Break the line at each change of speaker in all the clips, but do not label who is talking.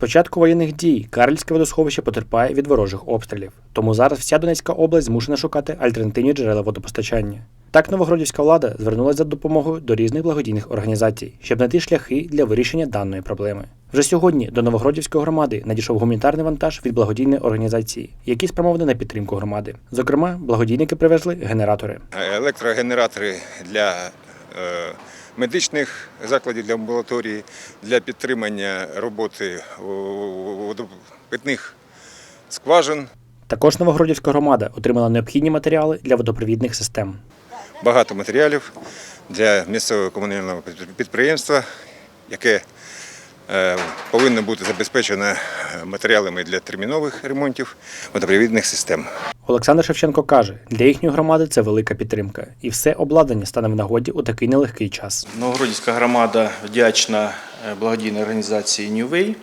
початку воєнних дій Карлівське водосховище потерпає від ворожих обстрілів, тому зараз вся Донецька область змушена шукати альтернативні джерела водопостачання. Так новогродівська влада звернулася за допомогою до різних благодійних організацій, щоб знайти шляхи для вирішення даної проблеми. Вже сьогодні до Новогродівської громади надійшов гуманітарний вантаж від благодійної організації, який спрямований на підтримку громади. Зокрема, благодійники привезли генератори.
електрогенератори для медичних закладів, для амбулаторії, для підтримання роботи водопитних скважин.
Також Новогродівська громада отримала необхідні матеріали для водопровідних систем.
Багато матеріалів для місцевого комунального підприємства, яке е, повинно бути забезпечено матеріалами для термінових ремонтів водопровідних систем.
Олександр Шевченко каже, для їхньої громади це велика підтримка, і все обладнання стане в нагоді у такий нелегкий час.
Новогродівська громада вдячна е, благодійній організації Way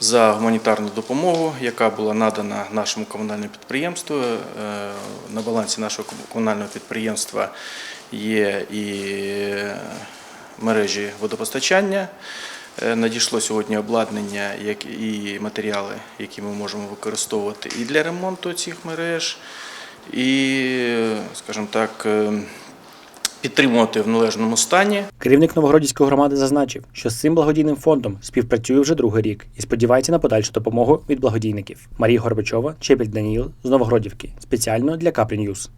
за гуманітарну допомогу, яка була надана нашому комунальному підприємству. Е, На балансі нашого комунального підприємства є і мережі водопостачання. Е, Надійшло сьогодні обладнання як і матеріали, які ми можемо використовувати і для ремонту цих мереж, і, скажімо так, е, підтримувати в належному стані.
Керівник Новогродівської громади зазначив, що з цим благодійним фондом співпрацює вже другий рік і сподівається на подальшу допомогу від благодійників. Марія Горбачова, Чепіль Даніїл з Новогродівки спеціально для Капрі Ньюз.